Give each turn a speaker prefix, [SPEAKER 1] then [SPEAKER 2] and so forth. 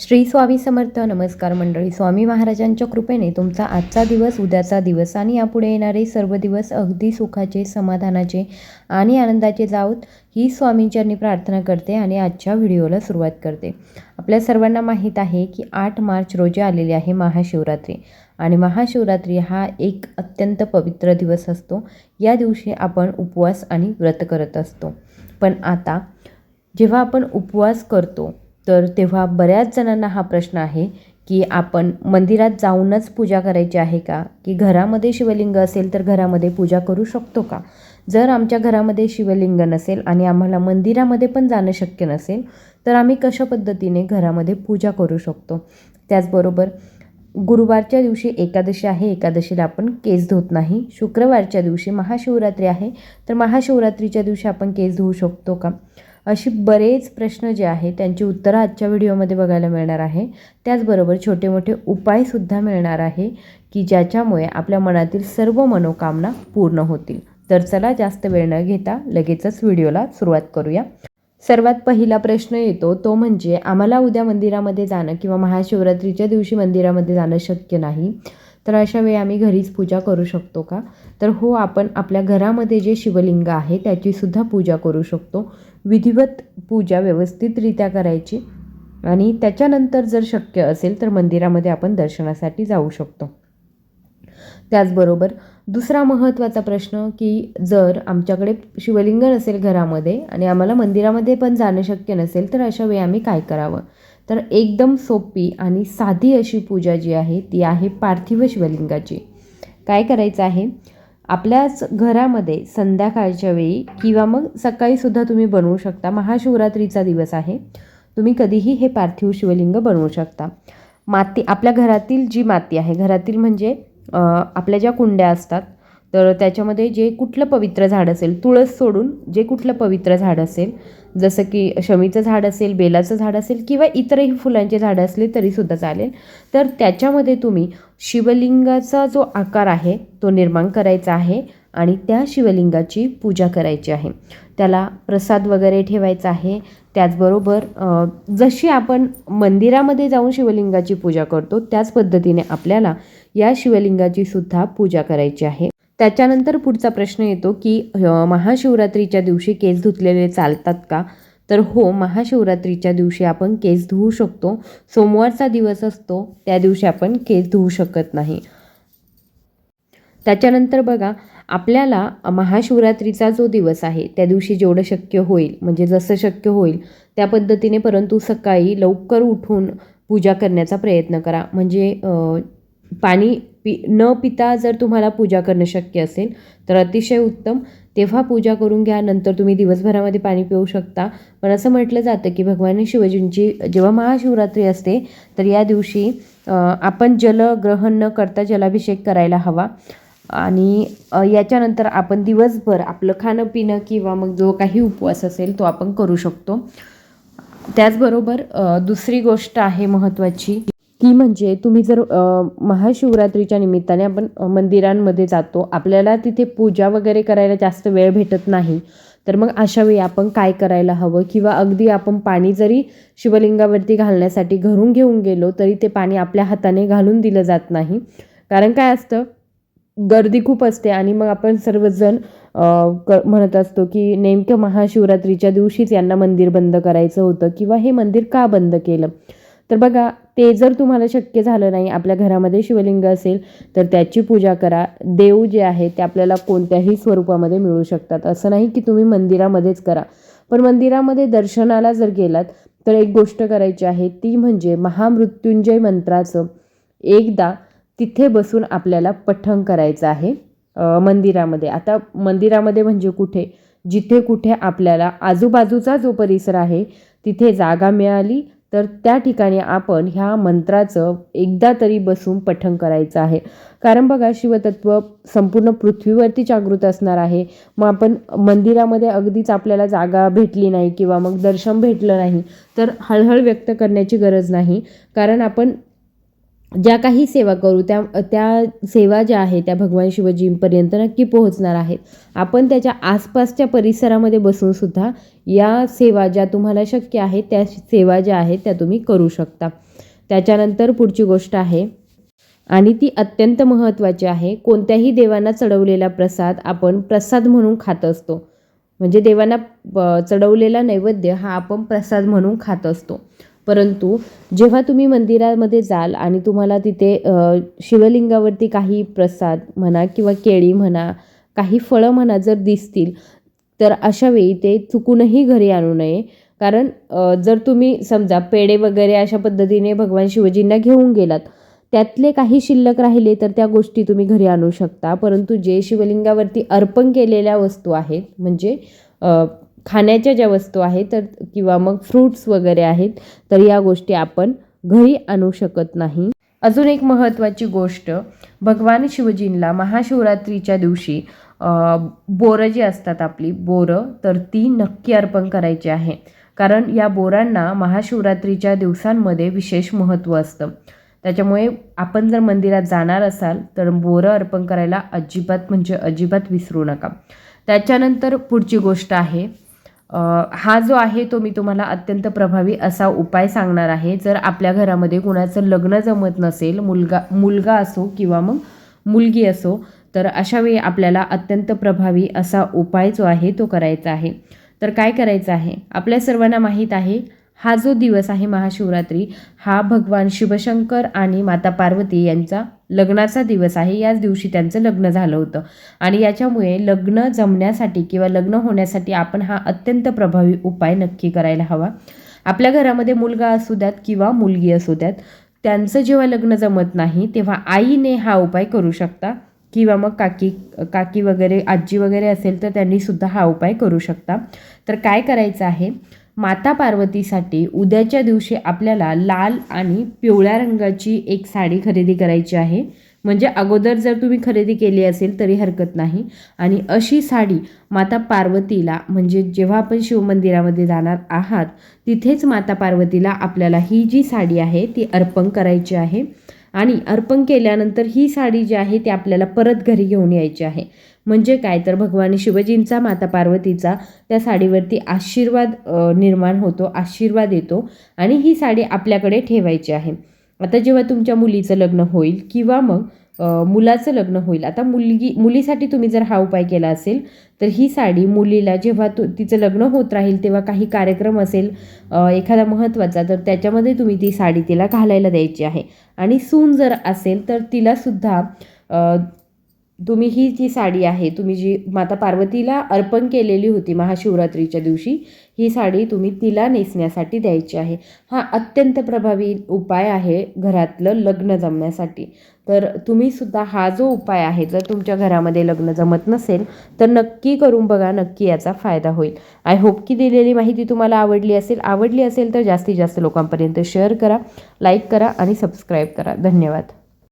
[SPEAKER 1] श्री स्वामी समर्थ. नमस्कार मंडळी. स्वामी महाराजांच्या कृपेने तुमचा आजचा दिवस उद्याचा दिवस आणि यापुढे येणारे सर्व दिवस अगदी सुखाचे समाधानाचे आणि आनंदाचे जाऊत ही स्वामींच्यांनी प्रार्थना करते आणि आजच्या व्हिडिओला सुरुवात करते. आपल्या सर्वांना माहीत आहे की आठ मार्च रोजी आलेली आहे महाशिवरात्री आणि महाशिवरात्री हा एक अत्यंत पवित्र दिवस असतो. या दिवशी आपण उपवास आणि व्रत करत असतो. पण आता जेव्हा आपण उपवास करतो तर तेव्हा बऱ्याच जणांना हा प्रश्न आहे की आपण मंदिरात जाऊनच पूजा करायची आहे का? की घरामध्ये शिवलिंग असेल तर घरामध्ये पूजा करू शकतो का? जर आमच्या घरामध्ये शिवलिंग नसेल आणि आम्हाला मंदिरामध्ये पण जाणं शक्य नसेल तर आम्ही कशा पद्धतीने घरामध्ये पूजा करू शकतो? त्याचबरोबर गुरुवारच्या दिवशी एकादशी आहे एकादशीला आपण केस धुत नाही. शुक्रवारच्या दिवशी महाशिवरात्री आहे तर महाशिवरात्रीच्या दिवशी आपण केस धुवू शकतो का? अशी बरेच प्रश्न जे आहे त्यांची उत्तरं आजच्या व्हिडिओमध्ये बघायला मिळणार आहे. त्याचबरोबर छोटे मोठे उपायसुद्धा मिळणार आहे की ज्याच्यामुळे आपल्या मनातील सर्व मनोकामना पूर्ण होतील. तर चला जास्त वेळ न घेता लगेचच व्हिडिओला सुरुवात करूया. सर्वात पहिला प्रश्न येतो तो म्हणजे आम्हाला उद्या मंदिरामध्ये जाणं किंवा महाशिवरात्रीच्या दिवशी मंदिरामध्ये जाणं शक्य नाही तर अशा वेळी आम्ही घरीच पूजा करू शकतो का? तर हो आपण आपल्या घरामध्ये जे शिवलिंग आहे त्याचीसुद्धा पूजा करू शकतो. विधिवत पूजा व्यवस्थितरित्या करायची. आणि त्याच्यानंतर जर शक्य असेल तर मंदिरामध्ये आपण दर्शनासाठी जाऊ शकतो. त्याचबरोबर दुसरा महत्त्वाचा प्रश्न की जर आमच्याकडे शिवलिंग नसेल घरामध्ये आणि आम्हाला मंदिरामध्ये पण जाणं शक्य नसेल तर अशा वेळी आम्ही काय करावं? तर एकदम सोपी आणि साधी अशी पूजा जी आहे ती आहे पार्थिव शिवलिंगाची. काय करायचं आहे? आपल्याच घरामध्ये संध्याकाळच्या वेळी किंवा मग सकाळीसुद्धा तुम्ही बनवू शकता. महाशिवरात्रीचा दिवस आहे. तुम्ही कधीही हे पार्थिव शिवलिंग बनवू शकता. माती आपल्या घरातील जी माती आहे घरातील म्हणजे आपल्या ज्या कुंड्या असतात तर त्याच्यामध्ये जे कुठलं पवित्र झाड असेल तुळस सोडून जे कुठलं पवित्र झाड असेल जसं की शमीचं झाड असेल बेलाचं झाड असेल किंवा इतरही फुलांचे झाडं असले तरीसुद्धा चालेल. तर त्याच्यामध्ये तुम्ही शिवलिंगाचा जो आकार आहे तो निर्माण करायचा आहे आणि त्या शिवलिंगाची पूजा करायची आहे. त्याला प्रसाद वगैरे ठेवायचा आहे. त्याचबरोबर जशी आपण मंदिरामध्ये जाऊन शिवलिंगाची पूजा करतो त्याच पद्धतीने आपल्याला या शिवलिंगाची सुद्धा पूजा करायची आहे. त्याच्यानंतर पुढचा प्रश्न येतो की महाशिवरात्रीच्या दिवशी केस धुतलेले चालतात का? तर हो महाशिवरात्रीच्या दिवशी आपण केस धुवू शकतो. सोमवारचा दिवस असतो त्या दिवशी आपण केस धुवू शकत नाही. त्याच्यानंतर बघा आपल्याला महाशिवरात्रीचा जो दिवस आहे त्या दिवशी जेवढं शक्य होईल म्हणजे जसं शक्य होईल त्या पद्धतीने परंतु सकाळी लवकर उठून पूजा करण्याचा प्रयत्न करा. म्हणजे पाणी पि न पिता जर तुम्हाला पूजा करणं शक्य असेल तर अतिशय उत्तम. तेव्हा पूजा करून घ्या नंतर तुम्ही दिवसभरामध्ये पाणी पिऊ शकता. पण असं म्हटलं जातं की भगवान शिवजींची जेव्हा महाशिवरात्री असते तर या दिवशी आपण जलग्रहण न करता जलाभिषेक करायला हवा. आणि याच्यानंतर आपण दिवसभर आपलं खाणं पिणं किंवा मग जो काही उपवास असेल तो आपण करू शकतो. त्याचबरोबर दुसरी गोष्ट आहे महत्त्वाची. ती म्हणजे तुम्ही जर महाशिवरात्रीच्या निमित्ताने आपण मंदिरांमध्ये जातो आपल्याला तिथे पूजा वगैरे करायला जास्त वेळ भेटत नाही. तर मग अशावेळी आपण काय करायला हवं? किंवा अगदी आपण पाणी जरी शिवलिंगावरती घालण्यासाठी घरून घेऊन गेलो तरी ते पाणी आपल्या हाताने घालून दिलं जात नाही. कारण काय असतं गर्दी खूप असते आणि मग आपण सर्वजण क म्हणत असतो की नेमकं महाशिवरात्रीच्या दिवशीच यांना मंदिर बंद करायचं होतं किंवा हे मंदिर का बंद केलं? तर बघा ते जर तुम्हाला शक्य झालं नाही आपल्या घरामध्ये शिवलिंग असेल तर त्याची पूजा करा. देव जे आहे ते आपल्याला कोणत्याही स्वरूपामध्ये मिळू शकतात. असं नाही की तुम्ही मंदिरामध्येच करा. पण मंदिरामध्ये दर्शनाला जर गेलात तर एक गोष्ट करायची आहे ती म्हणजे महामृत्युंजय मंत्राचं एकदा तिथे बसून आपल्याला पठण करायचं आहे मंदिरामध्ये. आता मंदिरामध्ये म्हणजे कुठे? जिथे कुठे आपल्याला आजूबाजूचा जो परिसर आहे तिथे जागा मिळाली तर त्या ठिकाणी आपण ह्या मंत्राचं एकदा तरी बसून पठण करायचं आहे. कारण बघा शिवतत्व संपूर्ण पृथ्वीवरती जागृत असणार आहे. मग आपण मंदिरामध्ये अगदीच आपल्याला जागा भेटली नाही किंवा मग दर्शन भेटलं नाही तर हळहळ व्यक्त करण्याची गरज नाही. कारण आपण ज्या काही सेवा करू त्या त्या सेवा ज्या आहेत त्या भगवान शिवजींपर्यंत नक्की पोहोचणार आहेत. आपण त्याच्या आसपासच्या परिसरामध्ये बसूनसुद्धा या सेवा ज्या तुम्हाला शक्य आहेत त्या सेवा ज्या आहेत त्या तुम्ही करू शकता. त्याच्यानंतर पुढची गोष्ट आहे आणि ती अत्यंत महत्त्वाची आहे कोणत्याही देवांना चढवलेला प्रसाद आपण प्रसाद म्हणून खात असतो. म्हणजे देवांना चढवलेला नैवेद्य हा आपण प्रसाद म्हणून खात असतो. परंतु जेव्हा तुम्ही मंदिरामध्ये जाल आणि तुम्हाला तिथे शिवलिंगावरती काही प्रसाद म्हणा किंवा केळी म्हणा काही फळं म्हणा जर दिसतील तर अशा वेळी ते चुकूनही घरी आणू नये. कारण जर तुम्ही समजा पेढे वगैरे अशा पद्धतीने भगवान शिवजींना घेऊन गेलात त्यातले काही शिल्लक राहिले तर त्या गोष्टी तुम्ही घरी आणू शकता. परंतु जे शिवलिंगावरती अर्पण केलेल्या वस्तू आहेत म्हणजे खाण्याच्या ज्या वस्तू आहेत तर किंवा मग फ्रूट्स वगैरे आहेत तर या गोष्टी आपण घरी आणू शकत नाही. अजून एक महत्त्वाची गोष्ट भगवान शिवजींना महाशिवरात्रीच्या दिवशी बोरं जी असतात आपली बोरं तर ती नक्की अर्पण करायची आहे. कारण या बोरांना महाशिवरात्रीच्या दिवसांमध्ये विशेष महत्त्व असतं. त्याच्यामुळे आपण जर मंदिरात जाणार असाल तर बोरं अर्पण करायला अजिबात म्हणजे अजिबात विसरू नका. त्याच्यानंतर पुढची गोष्ट आहे हा जो आहे तो मी तुम्हाला अत्यंत प्रभावी असा उपाय सांगणार आहे. जर आपल्या घरामध्ये कुणाचं लग्न जमत नसेल मुलगा मुलगा असो किंवा मग मुलगी असो तर अशा वेळी आपल्याला अत्यंत प्रभावी असा उपाय जो आहे तो करायचा आहे. तर काय करायचं आहे? आपल्या सर्वांना माहीत आहे हा जो दिवस आहे महाशिवरात्री हा भगवान शिवशंकर आणि माता पार्वती यांचा लग्नाचा दिवस आहे. याच दिवशी त्यांचं लग्न झालं होतं. आणि याच्यामुळे लग्न जमण्यासाठी किंवा लग्न होण्यासाठी आपण हा अत्यंत प्रभावी उपाय नक्की करायला हवा. आपल्या घरामध्ये मुलगा असू द्यात किंवा मुलगी असू द्यात त्यांचं जेव्हा लग्न जमत नाही तेव्हा आईने हा उपाय करू शकता. किंवा मग काकी काकी वगैरे आजी वगैरे असेल तर त्यांनीसुद्धा हा उपाय करू शकता. तर काय करायचं आहे? माता पार्वतीसाठी उद्याच्या दिवशी आपल्याला लाल आणि पिवळ्या रंगाची एक साडी खरेदी करायची आहे. म्हणजे अगोदर जर तुम्ही खरेदी केली असेल तरी हरकत नाही. आणि अशी साडी माता पार्वतीला म्हणजे जेव्हा आपण शिवमंदिरामध्ये जाणार आहात तिथेच माता पार्वतीला आपल्याला ही जी साडी आहे ती अर्पण करायची आहे. आणि अर्पण केल्यानंतर ही साडी जी आहे ती आपल्याला परत घरी घेऊन यायची आहे. म्हणजे काय? तर भगवान शिवजींचा माता पार्वतीचा त्या साडीवरती आशीर्वाद निर्माण होतो आशीर्वाद येतो आणि ही साडी आपल्याकडे ठेवायची आहे. आता जेव्हा तुमच्या मुलीचं लग्न होईल किंवा मग मुलाचं लग्न होईल. आता मुलगी मुलीसाठी तुम्ही जर हा उपाय केला असेल तर ही साडी मुलीला जेव्हा तु तिचं लग्न होत राहील तेव्हा काही कार्यक्रम असेल एखादा महत्त्वाचा तर त्याच्यामध्ये तुम्ही ती साडी तिला घालायला द्यायची आहे. आणि सून जर असेल तर तिलासुद्धा तुम्ही ही जी साडी आहे तुम्ही जी माता पार्वतीला अर्पण केलेली होती महाशिवरात्रीच्या दिवशी ही साडी तुम्ही तिला नेसण्यासाठी द्यायची आहे. हा अत्यंत प्रभावी उपाय आहे घरातलं लग्न जमण्यासाठी. तर तुम्ही सुद्धा हा जो उपाय आहे जर तुमच्या घरामध्ये लग्न जमत नसेल तर नक्की करून बघा नक्की याचा फायदा होईल. आय होप की दिलेली माहिती तुम्हाला आवडली असेल. आवडली असेल तर जास्तीत जास्त लोकांपर्यंत शेअर करा लाईक करा आणि सबस्क्राईब करा. धन्यवाद.